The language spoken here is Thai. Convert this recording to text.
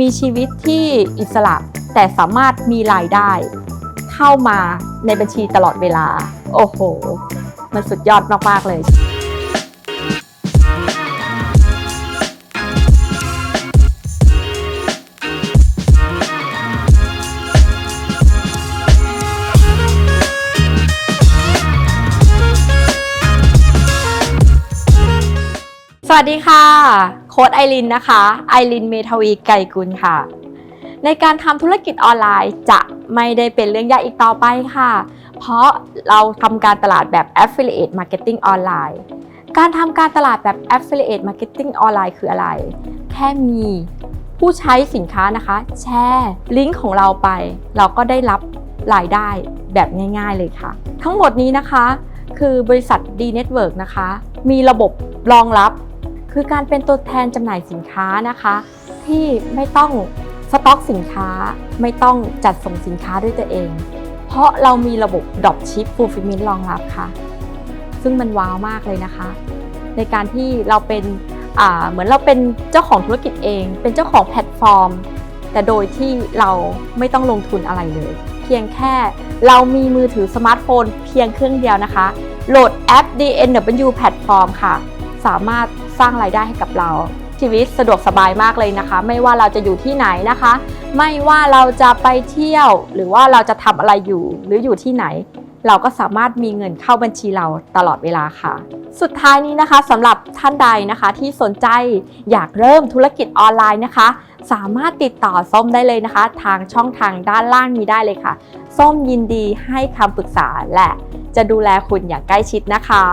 มีชีวิตที่อิสระ แต่สามารถมีรายได้ เข้ามาในบัญชีตลอดเวลา โอ้โห มันสุดยอดมากๆเลยสวัสดีค่ะ ค้ดไอรินนะคะไอรินเมทวีไก่กุลค่ะ ในการทำธุรกิจออนไลน์จะไม่ได้เป็นเรื่องยากอีกต่อไปค่ะ เพราะเราทำการตลาดแบบ Affiliate Marketing ออนไลน์ การทำการตลาดแบบ Affiliate Marketing ออนไลน์คืออะไร แค่มีผู้ใช้สินค้านะคะ แชร์ลิงก์ของเราไป เราก็ได้รับรายได้แบบง่าย ๆเลยค่ะ ทั้งหมดนี้นะคะ คือบริษัท D Network นะคะ มีระบบรองรับ คือการเป็นตัวแทนจำหน่ายสินค้านะคะ ที่ไม่ต้องสต็อกสินค้าไม่ต้องจัดส่งสินค้าด้วยตัวเอง เพราะเรามีระบบ Dropship Fulfillment รองรับค่ะ ซึ่งมันว้าวมากเลยนะคะ ในการที่เราเป็นเหมือนเราเป็นเจ้าของธุรกิจเอง เป็นเจ้าของแพลตฟอร์ม แต่โดยที่เราไม่ต้องลงทุนอะไรเลย เพียงแค่เรามีมือถือสมาร์ทโฟนเพียงเครื่องเดียวนะคะ โหลดแอป DNW Platform ค่ะ สามารถ สร้างรายได้ให้กับเราชีวิตสะดวกสบายมากเลยนะคะ ไม่ว่าเราจะอยู่ที่ไหนนะคะ ไม่ว่าเราจะไปเที่ยว หรือว่าเราจะทำอะไรอยู่หรืออยู่ที่ไหน เราก็สามารถมีเงินเข้าบัญชีเราตลอดเวลาค่ะ สุดท้ายนี้นะคะสำหรับท่านใดนะคะที่สนใจอยากเริ่มธุรกิจออนไลน์นะคะ สามารถติดต่อส้มได้เลยนะคะ ทางช่องทางด้านล่างนี้ได้เลยค่ะ ส้มยินดีให้คำปรึกษาและจะดูแลคุณอย่างใกล้ชิดนะคะ